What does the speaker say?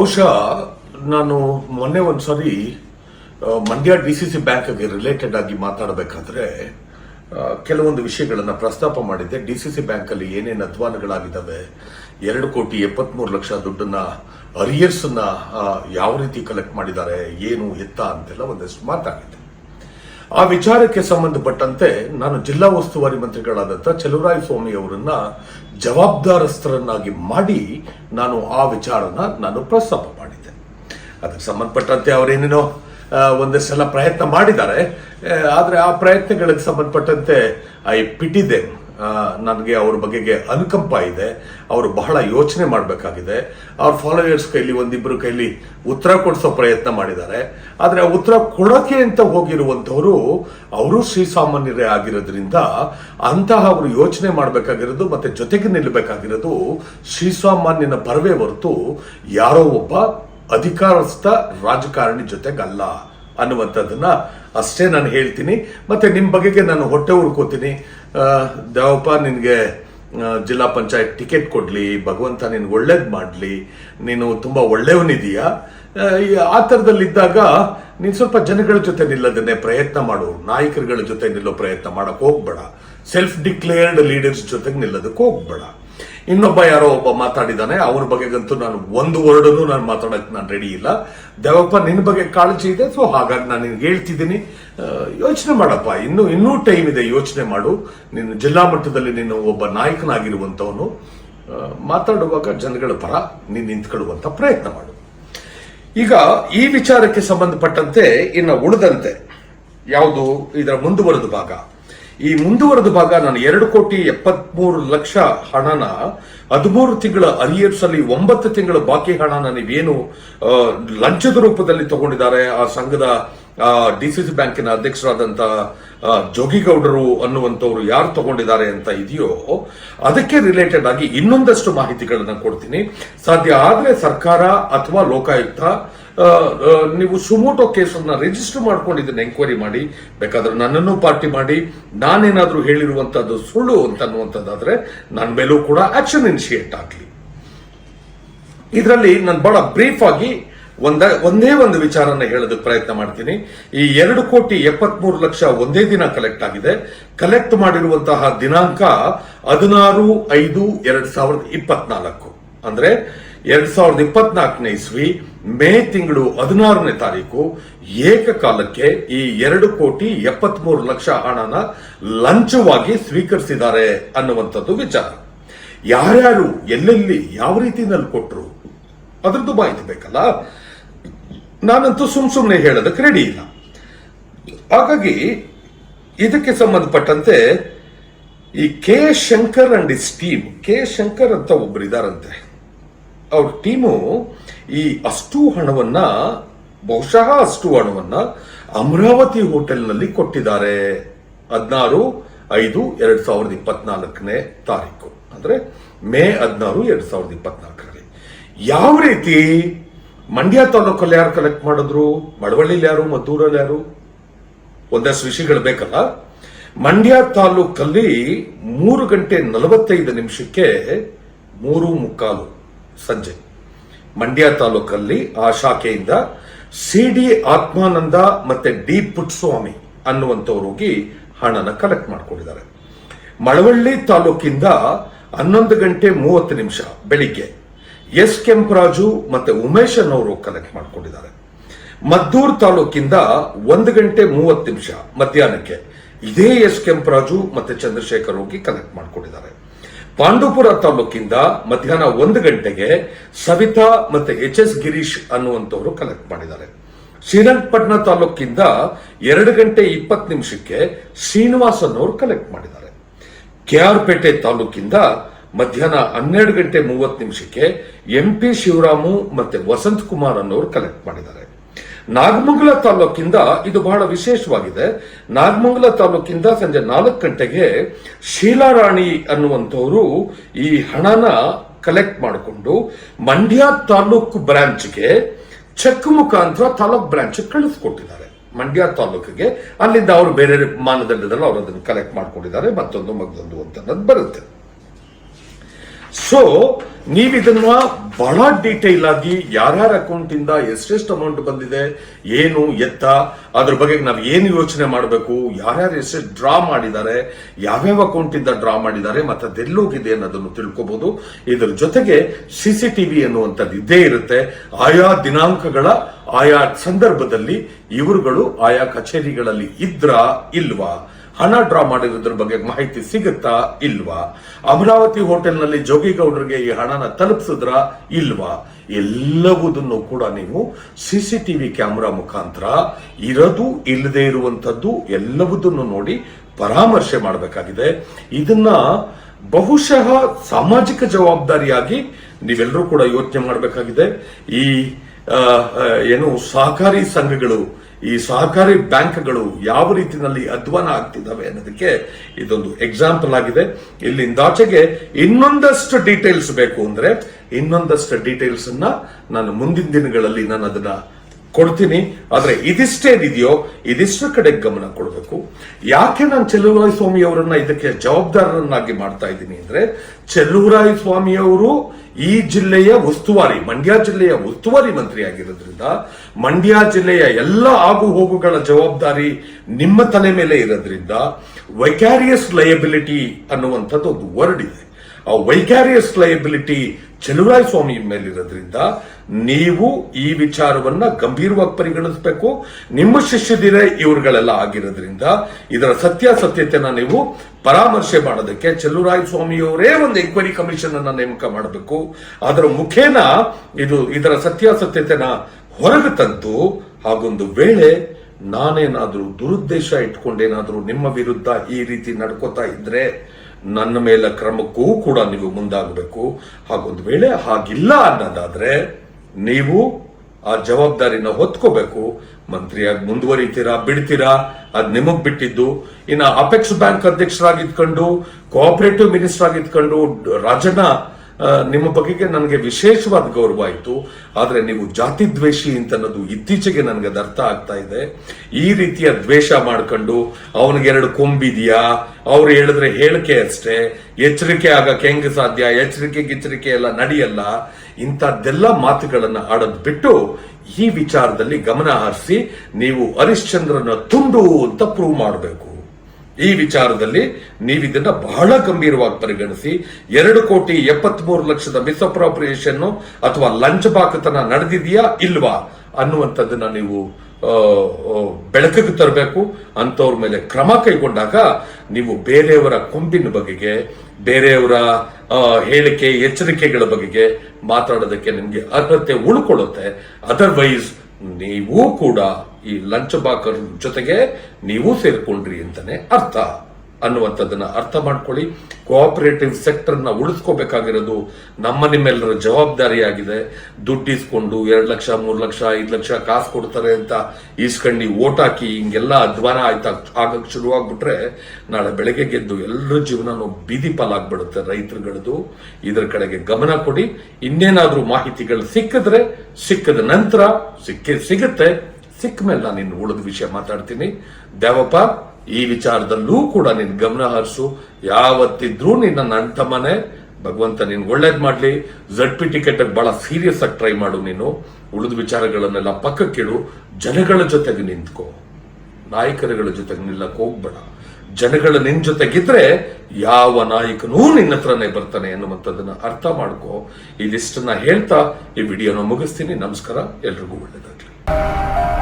ಬಹುಶಃ ನಾನು ಮೊನ್ನೆ ಒಂದ್ಸರಿ ಮಂಡ್ಯ ಡಿ ಸಿ ಸಿ ಬ್ಯಾಂಕ್ಗೆ ರಿಲೇಟೆಡ್ ಆಗಿ ಮಾತಾಡಬೇಕಾದ್ರೆ ಕೆಲವೊಂದು ವಿಷಯಗಳನ್ನು ಪ್ರಸ್ತಾಪ ಮಾಡಿದ್ದೆ. ಡಿ ಸಿ ಸಿ ಬ್ಯಾಂಕ್ ಅಲ್ಲಿ ಏನೇನು ಅಧ್ವಾನಗಳಾಗಿದ್ದಾವೆ ಎರಡು ಕೋಟಿ ಎಪ್ಪತ್ಮೂರು ಲಕ್ಷ ದುಡ್ಡನ್ನು ಅರಿಯರ್ಸ್ ಅನ್ನ ಯಾವ ರೀತಿ ಕಲೆಕ್ಟ್ ಮಾಡಿದ್ದಾರೆ, ಏನು ಎತ್ತ ಅಂತೆಲ್ಲ ಒಂದಷ್ಟು ಮಾತಾಡಿದ್ದೆ. ಆ ವಿಚಾರಕ್ಕೆ ಸಂಬಂಧಪಟ್ಟಂತೆ ನಾನು ಜಿಲ್ಲಾ ಉಸ್ತುವಾರಿ ಮಂತ್ರಿಗಳಾದಂಥ ಚಲುವರಾಯ ಸ್ವಾಮಿ ಅವರನ್ನ ಜವಾಬ್ದಾರಸ್ಥರನ್ನಾಗಿ ಮಾಡಿ ನಾನು ಆ ವಿಚಾರನ ನಾನು ಪ್ರಸ್ತಾಪ ಮಾಡಿದ್ದೆ. ಅದಕ್ಕೆ ಸಂಬಂಧಪಟ್ಟಂತೆ ಅವರೇನೇನೋ ಸಲ ಪ್ರಯತ್ನ ಮಾಡಿದ್ದಾರೆ. ಆದ್ರೆ ಆ ಪ್ರಯತ್ನಗಳಿಗೆ ಸಂಬಂಧಪಟ್ಟಂತೆ ಐ ಪಿಟಿದೆ ನನಗೆ ಅವ್ರ ಬಗೆಗೆ ಅನುಕಂಪ ಇದೆ. ಅವರು ಬಹಳ ಯೋಚನೆ ಮಾಡಬೇಕಾಗಿದೆ. ಅವ್ರ ಫಾಲೋಯರ್ಸ್ ಕೈಲಿ ಒಂದಿಬ್ಬರು ಕೈಲಿ ಉತ್ತರ ಕೊಡಿಸೋ ಪ್ರಯತ್ನ ಮಾಡಿದ್ದಾರೆ. ಆದರೆ ಆ ಉತ್ತರ ಕೊಡೋಕೆ ಅಂತ ಹೋಗಿರುವಂಥವರು ಅವರು ಶ್ರೀಸಾಮಾನ್ಯರೇ ಆಗಿರೋದ್ರಿಂದ ಅಂತಹ ಅವರು ಯೋಚನೆ ಮಾಡಬೇಕಾಗಿರೋದು ಮತ್ತು ಜೊತೆಗೆ ನಿಲ್ಲಬೇಕಾಗಿರೋದು ಶ್ರೀಸಾಮಾನ್ಯನ ಪರವೇ ಹೊರತು ಯಾರೋ ಒಬ್ಬ ಅಧಿಕಾರಸ್ಥ ರಾಜಕಾರಣಿ ಜೊತೆಗಲ್ಲ ಅನ್ನುವಂಥದ್ದನ್ನ ಅಷ್ಟೇ ನಾನು ಹೇಳ್ತೀನಿ. ಮತ್ತೆ ನಿಮ್ಮ ಬಗೆಗೆ ನಾನು ಹೊಟ್ಟೆ ಉರ್ಕೋತೀನಿ. ಆ, ದೇವಪ್ಪ ನಿನಗೆ ಜಿಲ್ಲಾ ಪಂಚಾಯತ್ ಟಿಕೆಟ್ ಕೊಡ್ಲಿ ಭಗವಂತ ನಿನ್ಗೆ ಒಳ್ಳೇದು ಮಾಡಲಿ ನೀನು ತುಂಬಾ ಒಳ್ಳೆಯವನಿದೀಯಾ? ಆ, ಥರದಲ್ಲಿದ್ದಾಗ ನೀನು ಸ್ವಲ್ಪ ಜನಗಳ ಜೊತೆ ನಿಲ್ಲದನ್ನೇ ಪ್ರಯತ್ನ ಮಾಡು ನಾಯಕರುಗಳ ಜೊತೆ ನಿಲ್ಲೋ ಪ್ರಯತ್ನ ಮಾಡಕ್ ಹೋಗ್ಬೇಡ ಸೆಲ್ಫ್ ಡಿಕ್ಲೇರ್ಡ್ ಲೀಡರ್ಸ್ ಜೊತೆಗೆ ನಿಲ್ಲೋದಕ್ಕೆ ಹೋಗ್ಬೇಡ. ಇನ್ನೊಬ್ಬ ಯಾರೋ ಒಬ್ಬ ಮಾತಾಡಿದಾನೆ ಅವ್ರ ಬಗ್ಗೆಗಂತೂ ನಾನು ಒಂದು ವರ್ಡನ್ನು ನಾನು ಮಾತಾಡಕ್ ನಾನು ರೆಡಿ ಇಲ್ಲ. ದೇವಪ್ಪ ನಿನ್ನ ಬಗ್ಗೆ ಕಾಳಜಿ ಇದೆ? ಸೊ ಹಾಗಾಗಿ ನಾನು ನಿನ್ಗೆ ಹೇಳ್ತಿದ್ದೀನಿ. ಯೋಚನೆ ಮಾಡಪ್ಪ. ಇನ್ನು, ಇನ್ನೂ ಟೈಮ್ ಇದೆ, ಯೋಚನೆ ಮಾಡು. ನಿನ್ನ ಜಿಲ್ಲಾ ಮಟ್ಟದಲ್ಲಿ ನಿನ್ನ ಒಬ್ಬ ನಾಯಕನಾಗಿರುವಂತವನು ಮಾತಾಡುವಾಗ ಜನಗಳ ಪರ ನೀನು ನಿಂತ್ಕೊಳ್ಳುವಂತ ಪ್ರಯತ್ನ ಮಾಡು. ಈಗ ಈ ವಿಚಾರಕ್ಕೆ ಸಂಬಂಧಪಟ್ಟಂತೆ ಇನ್ನು ಉಳಿದಂತೆ ಯಾವುದು? ಇದರ ಮುಂದುವರೆದ ಭಾಗ. ಈ ಮುಂದುವರೆದ ಭಾಗ ನಾನು ಎರಡು ಕೋಟಿ ಎಪ್ಪತ್ಮೂರು ಲಕ್ಷ ಹಣನ ಹದಿಮೂರು ತಿಂಗಳ ಅರಿಯರ್ಸ್ ಅಲ್ಲಿ ಒಂಬತ್ತು ತಿಂಗಳ ಬಾಕಿ ಹಣನ ನೀವೇನು ಲಂಚದ ರೂಪದಲ್ಲಿ ತಗೊಂಡಿದ್ದಾರೆ. ಆ ಸಂಘದ ಡಿಸಿಸಿ ಬ್ಯಾಂಕಿನ ಅಧ್ಯಕ್ಷರಾದಂಥ ಜೋಗಿಗೌಡರು ಅನ್ನುವಂಥವ್ರು ಯಾರು ತಗೊಂಡಿದ್ದಾರೆ ಅಂತ ಇದೆಯೋ, ಅದಕ್ಕೆ ರಿಲೇಟೆಡ್ ಆಗಿ ಇನ್ನೊಂದಷ್ಟು ಮಾಹಿತಿಗಳನ್ನು ಕೊಡ್ತೀನಿ. ಸಾಧ್ಯ ಆದ್ರೆ ಸರ್ಕಾರ ಅಥವಾ ಲೋಕಾಯುಕ್ತ ನೀವು ಸುಮೋಟೋ ಕೇಸನ್ನ ರಿಜಿಸ್ಟರ್ ಮಾಡ್ಕೊಂಡು ಇದನ್ನ ಎಂಕ್ವೈರಿ ಮಾಡಿ, ಬೇಕಾದ್ರೆ ನನ್ನನ್ನು ಪಾರ್ಟಿ ಮಾಡಿ, ನಾನೇನಾದರೂ ಹೇಳಿರುವಂಥದ್ದು ಸುಳ್ಳು ಅಂತ ಅನ್ನುವಂಥದ್ದಾದ್ರೆ ನನ್ನ ಮೇಲೂ ಕೂಡ ಆಕ್ಷನ್ ಇನಿಷಿಯೇಟ್ ಆಗಲಿ. ಇದರಲ್ಲಿ ನಾನು ಬಹಳ ಬ್ರೀಫ್ ಆಗಿ ಒಂದ ಒಂದೇ ಒಂದು ವಿಚಾರನ ಹೇಳೋದಕ್ಕೆ ಪ್ರಯತ್ನ ಮಾಡ್ತೀನಿ. ಈ ಎರಡು ಕೋಟಿ ಎಪ್ಪತ್ಮೂರು ಲಕ್ಷ ಒಂದೇ ದಿನ ಕಲೆಕ್ಟ್ ಆಗಿದೆ. ಕಲೆಕ್ಟ್ ಮಾಡಿರುವಂತಹ ದಿನಾಂಕ ಹದಿನಾರು ಐದು ಎರಡ್ ಸಾವಿರದ ಇಪ್ಪತ್ನಾಲ್ಕು. ಅಂದ್ರೆ ಎರಡ್ ಸಾವಿರದ ಇಪ್ಪತ್ನಾಲ್ಕನೇ ಇಸ್ವಿ, ಮೇ ತಿಂಗಳು ಹದಿನಾರನೇ ತಾರೀಕು, ಏಕಕಾಲಕ್ಕೆ ಈ ಎರಡು ಕೋಟಿ ಎಪ್ಪತ್ಮೂರು ಲಕ್ಷ ಹಣನ ಲಂಚವಾಗಿ ಸ್ವೀಕರಿಸಿದ್ದಾರೆ ಅನ್ನುವಂಥದ್ದು ವಿಚಾರ. ಯಾರ್ಯಾರು ಎಲ್ಲೆಲ್ಲಿ ಯಾವ ರೀತಿಯಲ್ಲಿ ಕೊಟ್ಟರು ಅದ್ರದ್ದು ಮಾಹಿತಿ ಬೇಕಲ್ಲ? ನಾನಂತೂ ಸುಮ್ ಸುಮ್ಮನೆ ಹೇಳೋದಕ್ಕೆ ರೆಡಿ ಇಲ್ಲ. ಹಾಗಾಗಿ ಇದಕ್ಕೆ ಸಂಬಂಧಪಟ್ಟಂತೆ ಈ K Shankar and his team K Shankar ಅಂತ ಒಬ್ರು ಇದಾರಂತೆ. ಅವ್ರ ಟೀಮು ಈ ಅಷ್ಟು ಹಣವನ್ನ, ಬಹುಶಃ ಅಷ್ಟು ಹಣವನ್ನ ಅಮರಾವತಿ ಹೋಟೆಲ್ನಲ್ಲಿ ಕೊಟ್ಟಿದ್ದಾರೆ. ಹದಿನಾರು, ಐದು, ಎರಡ್ ಸಾವಿರದ ಇಪ್ಪತ್ನಾಲ್ಕನೇ ತಾರೀಕು. ಅಂದ್ರೆ ಮೇ ಹದಿನಾರು, ಎರಡ್ ಸಾವಿರದ ಇಪ್ಪತ್ನಾಲ್ಕರಲ್ಲಿ. ಯಾವ ರೀತಿ? ಮಂಡ್ಯ ತಾಲೂಕಲ್ಲಿ ಯಾರು ಕಲೆಕ್ಟ್ ಮಾಡಿದ್ರು? ಮಳವಳ್ಳಿಲಿ ಯಾರು? ಮದ್ದೂರಲ್ಲಿ ಯಾರು? ಒಂದಷ್ಟು ವಿಷಯಗಳು ಬೇಕಲ್ಲ. ಮಂಡ್ಯ ತಾಲೂಕಲ್ಲಿ ಮೂರು ಗಂಟೆ ನಲವತ್ತೈದು ನಿಮಿಷಕ್ಕೆ ಮೂರು ಮುಕ್ಕಾಲು ಸಂಜೆ. ಮಂಡ್ಯ ತಾಲೂಕಲ್ಲಿ ಆ ಶಾಖೆಯಿಂದ ಸಿ ಡಿ ಆತ್ಮಾನಂದ ಮತ್ತೆ ಡಿ ಪುಟ್ಸ್ವಾಮಿ ಅನ್ನುವಂಥವ್ರು ಹೋಗಿ ಹಣನ ಕಲೆಕ್ಟ್ ಮಾಡ್ಕೊಂಡಿದ್ದಾರೆ. ಮಳವಳ್ಳಿ ತಾಲೂಕಿಂದ ಹನ್ನೊಂದು ಗಂಟೆ ಮೂವತ್ತು ನಿಮಿಷ ಬೆಳಿಗ್ಗೆ. ಎಸ್ ಕೆಂಪರಾಜು ಮತ್ತೆ ಉಮೇಶ್ ಅನ್ನೋರು ಕಲೆಕ್ಟ್ ಮಾಡಿಕೊಂಡಿದ್ದಾರೆ. ಮದ್ದೂರ್ ತಾಲೂಕಿಂದ ಒಂದು ಗಂಟೆ ಮೂವತ್ತು ನಿಮಿಷ ಮಧ್ಯಾಹ್ನಕ್ಕೆ ಇದೇ ಎಸ್ ಕೆಂಪರಾಜು ಮತ್ತೆ ಚಂದ್ರಶೇಖರ್ ಹೋಗಿ ಕಲೆಕ್ಟ್ ಮಾಡಿಕೊಂಡಿದ್ದಾರೆ. ಪಾಂಡುಪುರ ತಾಲೂಕಿಂದ ಮಧ್ಯಾಹ್ನ ಒಂದು ಗಂಟೆಗೆ ಸವಿತಾ ಮತ್ತೆ ಎಚ್ ಎಸ್ ಗಿರೀಶ್ ಅನ್ನುವಂಥವರು ಕಲೆಕ್ಟ್ ಮಾಡಿದ್ದಾರೆ. ಶ್ರೀರಂಗಪಟ್ಟಣ ತಾಲೂಕಿಂದ ಎರಡು ಗಂಟೆ ಇಪ್ಪತ್ತು ನಿಮಿಷಕ್ಕೆ ಶ್ರೀನಿವಾಸ್ ಅನ್ನೋರು ಕಲೆಕ್ಟ್ ಮಾಡಿದ್ದಾರೆ. ಕೆಆರ್ಪೇಟೆ ತಾಲೂಕಿಂದ ಮಧ್ಯಾಹ್ನ ಹನ್ನೆರಡು ಗಂಟೆ ಮೂವತ್ತು ನಿಮಿಷಕ್ಕೆ ಎಂಪಿ ಶಿವರಾಮು ಮತ್ತೆ ವಸಂತ್ ಕುಮಾರ್ ಅನ್ನೋರು ಕಲೆಕ್ಟ್ ಮಾಡಿದ್ದಾರೆ. ನಾಗಮಂಗಲ ತಾಲೂಕಿಂದ ಇದು ಬಹಳ ವಿಶೇಷವಾಗಿದೆ. ನಾಗಮಂಗಲ ತಾಲೂಕಿಂದ ಸಂಜೆ ನಾಲ್ಕು ಗಂಟೆಗೆ ಶೀಲಾರಾಣಿ ಅನ್ನುವಂಥವರು ಈ ಹಣನ ಕಲೆಕ್ಟ್ ಮಾಡಿಕೊಂಡು ಮಂಡ್ಯ ತಾಲೂಕು ಬ್ರಾಂಚ್ಗೆ ಚೆಕ್ ಮುಖಾಂತರ ತಾಲೂಕ್ ಬ್ರಾಂಚ್ ಕಳಿಸ್ಕೊಟ್ಟಿದ್ದಾರೆ. ಮಂಡ್ಯ ತಾಲೂಕಿಗೆ ಅಲ್ಲಿಂದ ಅವರು ಬೇರೆ ಮಾನದಂಡದಲ್ಲಿ ಅವರು ಅದನ್ನು ಕಲೆಕ್ಟ್ ಮಾಡ್ಕೊಂಡಿದ್ದಾರೆ. ಮತ್ತೊಂದು ಮಗದೊಂದು ಅಂತ ಬರುತ್ತೆ. ಸೊ ನೀವಿದನ್ನ ಬಹಳ ಡೀಟೇಲ್ ಆಗಿ ಯಾರ್ಯಾರ ಅಕೌಂಟ್ ಇಂದ ಎಷ್ಟೆಷ್ಟು ಅಮೌಂಟ್ ಬಂದಿದೆ, ಏನು, ಎತ್ತ, ಅದ್ರ ಬಗ್ಗೆ ನಾವು ಏನು ಯೋಚನೆ ಮಾಡಬೇಕು, ಯಾರ್ಯಾರು ಎಷ್ಟೆಷ್ಟು ಡ್ರಾ ಮಾಡಿದ್ದಾರೆ, ಯಾವ್ಯಾವ ಅಕೌಂಟ್ ಇಂದ ಡ್ರಾ ಮಾಡಿದ್ದಾರೆ ಮತ್ತೆ ಅದೆಲ್ಲೋಗಿದೆ ಅನ್ನೋದನ್ನು ತಿಳ್ಕೋಬಹುದು ಇದ್ರ ಜೊತೆಗೆ ಸಿಸಿಟಿವಿ ಅನ್ನುವಂಥದ್ದು ಇದ್ದೇ ಇರುತ್ತೆ. ಆಯಾ ದಿನಾಂಕಗಳ, ಆಯಾ ಸಂದರ್ಭದಲ್ಲಿ ಇವರುಗಳು ಆಯಾ ಕಚೇರಿಗಳಲ್ಲಿ ಇದ್ರಾ ಇಲ್ವಾ? ಹಣ ಡ್ರಾ ಮಾಡಿರೋದ್ರ ಬಗ್ಗೆ ಮಾಹಿತಿ ಸಿಗುತ್ತಾ ಇಲ್ವಾ? ಅಮರಾವತಿ ಹೋಟೆಲ್ನಲ್ಲಿ ಜೋಗಿಗೌಡರಿಗೆ ಈ ಹಣನ ತಲುಪಿಸಿದ್ರ ಇಲ್ವಾ? ಎಲ್ಲವುದನ್ನು ಕೂಡ ನೀವು ಸಿಸಿಟಿವಿ ಕ್ಯಾಮೆರಾ ಮುಖಾಂತರ ಇರೋದು ಇಲ್ಲದೆ ಇರುವಂತದ್ದು ಎಲ್ಲವುದನ್ನು ನೋಡಿ ಪರಾಮರ್ಶೆ ಮಾಡಬೇಕಾಗಿದೆ. ಇದನ್ನ ಬಹುಶಃ ಸಾಮಾಜಿಕ ಜವಾಬ್ದಾರಿಯಾಗಿ ನೀವೆಲ್ಲರೂ ಕೂಡ ಯೋಚನೆ ಮಾಡಬೇಕಾಗಿದೆ. ಈ ಏನು ಸಹಕಾರಿ ಸಂಘಗಳು ಈ ಸಹಕಾರಿ ಬ್ಯಾಂಕ್ಗಳು ಯಾವ ರೀತಿಯಲ್ಲಿ ಅಧ್ವಾನ ಆಗ್ತಿದ್ದಾವೆ ಅನ್ನೋದಕ್ಕೆ ಇದೊಂದು ಎಕ್ಸಾಂಪಲ್ ಆಗಿದೆ. ಇಲ್ಲಿಂದಾಚೆಗೆ ಇನ್ನೊಂದಷ್ಟು ಡೀಟೇಲ್ಸ್ ಬೇಕು ಅಂದ್ರೆ ಇನ್ನೊಂದಷ್ಟು ಡೀಟೇಲ್ಸ್ ಅನ್ನ ನಾನು ಮುಂದಿನ ದಿನಗಳಲ್ಲಿ ನಾನು ಅದನ್ನ ಕೊಡ್ತೀನಿ, ಆದ್ರೆ ಇದಿಷ್ಟೇನಿದೆಯೋ ಇದಿಷ್ಟರ ಕಡೆ ಗಮನ ಕೊಡಬೇಕು. ಯಾಕೆ ನಾನು ಚೆಲುವರಾಯ ಸ್ವಾಮಿ ಅವರನ್ನ ಇದಕ್ಕೆ ಜವಾಬ್ದಾರರನ್ನಾಗಿ ಮಾಡ್ತಾ ಇದ್ದೀನಿ ಅಂದ್ರೆ ಚೆಲುವರಾಯ ಸ್ವಾಮಿ ಅವರು ಈ ಜಿಲ್ಲೆಯ ಉಸ್ತುವಾರಿ, ಮಂಡ್ಯ ಜಿಲ್ಲೆಯ ಉಸ್ತುವಾರಿ ಮಂತ್ರಿ ಆಗಿರೋದ್ರಿಂದ, ಮಂಡ್ಯ ಜಿಲ್ಲೆಯ ಎಲ್ಲ ಆಗು ಹೋಗುಗಳ ಜವಾಬ್ದಾರಿ ನಿಮ್ಮ ತಲೆ ಮೇಲೆ ಇರೋದ್ರಿಂದ ವೈಕ್ಯಾರಿಯಸ್ ಲಯಬಿಲಿಟಿ ಅನ್ನುವಂಥದ್ದು ಒಂದು ವರ್ಡ್ ಇದೆ. ಆ ವೈಕ್ಯಾರಿಯಸ್ ಲಯಬಿಲಿಟಿ ಚೆಲುವರಾಯ ಸ್ವಾಮಿ ಮೇಲಿರೋದ್ರಿಂದ ನೀವು ಈ ವಿಚಾರವನ್ನ ಗಂಭೀರವಾಗಿ ಪರಿಗಣಿಸಬೇಕು. ನಿಮ್ಮ ಶಿಷ್ಯದಿರೇ ಇವರುಗಳೆಲ್ಲ ಆಗಿರೋದ್ರಿಂದ ಇದರ ಸತ್ಯಾಸತ್ಯತೆನ ನೀವು ಪರಾಮರ್ಶೆ ಮಾಡೋದಕ್ಕೆ ಚೆಲುವರಾಯ ಸ್ವಾಮಿಯವರೇ ಒಂದು ಎಂಕ್ವೈರಿ ಕಮಿಷನ್ ಅನ್ನ ನೇಮಕ ಮಾಡಬೇಕು. ಅದರ ಮುಖೇನ ಇದು ಇದರ ಸತ್ಯಾಸತ್ಯತೆನ ಹೊರಗೆ ತಂದು ಹಾಗೊಂದು ವೇಳೆ ನಾನೇನಾದ್ರೂ ದುರುದ್ದೇಶ ಇಟ್ಕೊಂಡೇನಾದರೂ ನಿಮ್ಮ ವಿರುದ್ಧ ಈ ರೀತಿ ನಡ್ಕೋತಾ ಇದ್ರೆ ನನ್ನ ಮೇಲೆ ಕ್ರಮಕ್ಕೂ ಕೂಡ ನೀವು ಮುಂದಾಗಬೇಕು. ಹಾಗೊಂದು ವೇಳೆ ಹಾಗಿಲ್ಲ ಅನ್ನೋದಾದರೆ ನೀವು ಆ ಜವಾಬ್ದಾರಿನ ಹೊತ್ಕೋಬೇಕು. ಮಂತ್ರಿಯಾಗಿ ಮುಂದುವರಿತೀರಾ ಬಿಡ್ತೀರಾ? ಅದು ನಿಮಗ್ ಬಿಟ್ಟಿದ್ದು. ಇನ್ನ ಅಪೆಕ್ಸ್ ಬ್ಯಾಂಕ್ ಅಧ್ಯಕ್ಷರಾಗಿದ್ಕೊಂಡು ಕೋಆಪರೇಟಿವ್ ಮಿನಿಸ್ಟರ್ ಆಗಿದ್ಕೊಂಡು ಆ, ನಿಮ್ಮ ಬಗೆಗೆ ನನಗೆ ವಿಶೇಷವಾದ ಗೌರವ ಆಯಿತು. ಆದರೆ ನೀವು ಜಾತಿ ದ್ವೇಷಿ ಅಂತ ಅನ್ನೋದು ಇತ್ತೀಚೆಗೆ ನನಗೆ ಅದು ಅರ್ಥ ಆಗ್ತಾ ಇದೆ. ಈ ರೀತಿಯ ದ್ವೇಷ ಮಾಡ್ಕೊಂಡು ಅವನಿಗೆ ಎರಡು ಕೊಂಬಿದೆಯಾ ಅವ್ರು ಹೇಳಿದ್ರೆ ಹೇಳಿಕೆ ಅಷ್ಟೇ. ಎಚ್ಚರಿಕೆ ಆಗಕ್ಕೆ ಹೆಂಗ್ ಸಾಧ್ಯ? ಎಚ್ಚರಿಕೆ, ಗಿಚ್ಚರಿಕೆ ಎಲ್ಲ ನಡೆಯಲ್ಲ. ಇಂಥದ್ದೆಲ್ಲ ಮಾತುಗಳನ್ನು ಆಡೋದು ಬಿಟ್ಟು ಈ ವಿಚಾರದಲ್ಲಿ ಗಮನ ಹರಿಸಿ ನೀವು ಹರಿಶ್ಚಂದ್ರನ ತುಂಡು ಅಂತ ಪ್ರೂವ್ ಮಾಡಬೇಕು. ಈ ವಿಚಾರದಲ್ಲಿ ನೀವಿದನ್ನ ಬಹಳ ಗಂಭೀರವಾಗಿ ಪರಿಗಣಿಸಿ ಎರಡು ಕೋಟಿ ಎಪ್ಪತ್ಮೂರು ಲಕ್ಷದ ಮಿಸ್ಅಪ್ರಾಪ್ರಿಯೇಷನ್ ಅಥವಾ ಲಂಚ ಬಾಕತನ ನಡೆದಿದೆಯಾ ಇಲ್ವಾ ಅನ್ನುವಂಥದ್ದನ್ನ ನೀವು ಬೆಳಕಿಗೆ ತರಬೇಕು. ಅಂಥವ್ರ ಮೇಲೆ ಕ್ರಮ ಕೈಗೊಂಡಾಗ ನೀವು ಬೇರೆಯವರ ಕೊಂಬಿನ ಬಗೆಗೆ, ಬೇರೆಯವರ ಹೇಳಿಕೆ, ಎಚ್ಚರಿಕೆಗಳ ಬಗೆಗೆ ಮಾತಾಡೋದಕ್ಕೆ ನಿಮಗೆ ಅರ್ಹತೆ ಉಳ್ಕೊಳ್ಳುತ್ತೆ. ಅದರ್ವೈಸ್ ನೀವು ಕೂಡ ಈ ಲಂಚಬಾಕರ್ ಜೊತೆಗೆ ನೀವು ಸೇರ್ಕೊಂಡ್ರಿ ಅಂತಾನೆ ಅರ್ಥ. ಅನ್ನುವಂಥದ್ದನ್ನ ಅರ್ಥ ಮಾಡ್ಕೊಳ್ಳಿ. ಕೋಆಪರೇಟಿವ್ ಸೆಕ್ಟರ್ನ ಉಳಿಸ್ಕೋಬೇಕಾಗಿರೋದು ನಮ್ಮ ನಿಮ್ಮೆಲ್ಲರ ಜವಾಬ್ದಾರಿಯಾಗಿದೆ. ದುಡ್ಡು ಇಸ್ಕೊಂಡು ಎರಡು ಲಕ್ಷ, ಮೂರು ಲಕ್ಷ, ಐದು ಲಕ್ಷ ಕಾಸು ಕೊಡ್ತಾರೆ ಅಂತ ಈಸ್ಕಂಡು ಓಟ್ ಹಾಕಿ ಹಿಂಗೆಲ್ಲ ಅಧ್ವಾನ ಆಯ್ತಾ ಆಗಕ್ ಶುರುವಾಗ್ಬಿಟ್ರೆ ನಾಳೆ ಬೆಳಗ್ಗೆ ಗೆದ್ದು ಎಲ್ಲರ ಜೀವನನೂ ಬೀದಿ ಪಾಲಾಗ್ಬಿಡುತ್ತೆ ರೈತರುಗಳದು. ಇದರ ಕಡೆಗೆ ಗಮನ ಕೊಡಿ. ಇನ್ನೇನಾದರೂ ಮಾಹಿತಿಗಳು ಸಿಕ್ಕಿದ್ರೆ ಸಿಕ್ಕಿದ ನಂತರ ಸಿಕ್ಕೇ ಸಿಗುತ್ತೆ. ಸಿಕ್ಕ ಮೇಲೆ ನಾನು ಇನ್ನು ಉಳಿದ ವಿಷಯ ಮಾತಾಡ್ತೀನಿ. ದೇವಪ್ಪ ಈ ವಿಚಾರದಲ್ಲೂ ಕೂಡ ನಿನ್ ಗಮನ ಹರಿಸು. ಯಾವತ್ತಿದ್ರೂ ನಿನ್ನ ನನ್ನ ಮನೆ ಭಗವಂತ ನೀನ್ ಒಳ್ಳೇದ್ ಮಾಡ್ಲಿ. ಝಡ್ ಪಿ ಟಿಕೆಟ್ ಬಹಳ ಸೀರಿಯಸ್ ಆಗಿ ಟ್ರೈ ಮಾಡು ನೀನು. ಉಳಿದ ವಿಚಾರಗಳನ್ನೆಲ್ಲ ಪಕ್ಕಕ್ಕಿಡು ಜನಗಳ ಜೊತೆಗೆ ನಿಂತ್ಕೋ. ನಾಯಕರುಗಳ ಜೊತೆಗೆ ನಿಲ್ಲಕ್ ಹೋಗ್ಬೇಡ. ಜನಗಳ ನಿನ್ ಜೊತೆಗಿದ್ರೆ ಯಾವ ನಾಯಕನೂ ನಿನ್ನ ಹತ್ರನೇ ಬರ್ತಾನೆ ಎನ್ನುವಂಥದ್ದನ್ನ ಅರ್ಥ ಮಾಡ್ಕೋ. ಇದಿಷ್ಟನ್ನ ಹೇಳ್ತಾ ಈ ವಿಡಿಯೋನ ಮುಗಿಸ್ತೀನಿ. ನಮಸ್ಕಾರ. ಎಲ್ರಿಗೂ ಒಳ್ಳೇದಾಗ್ಲಿ.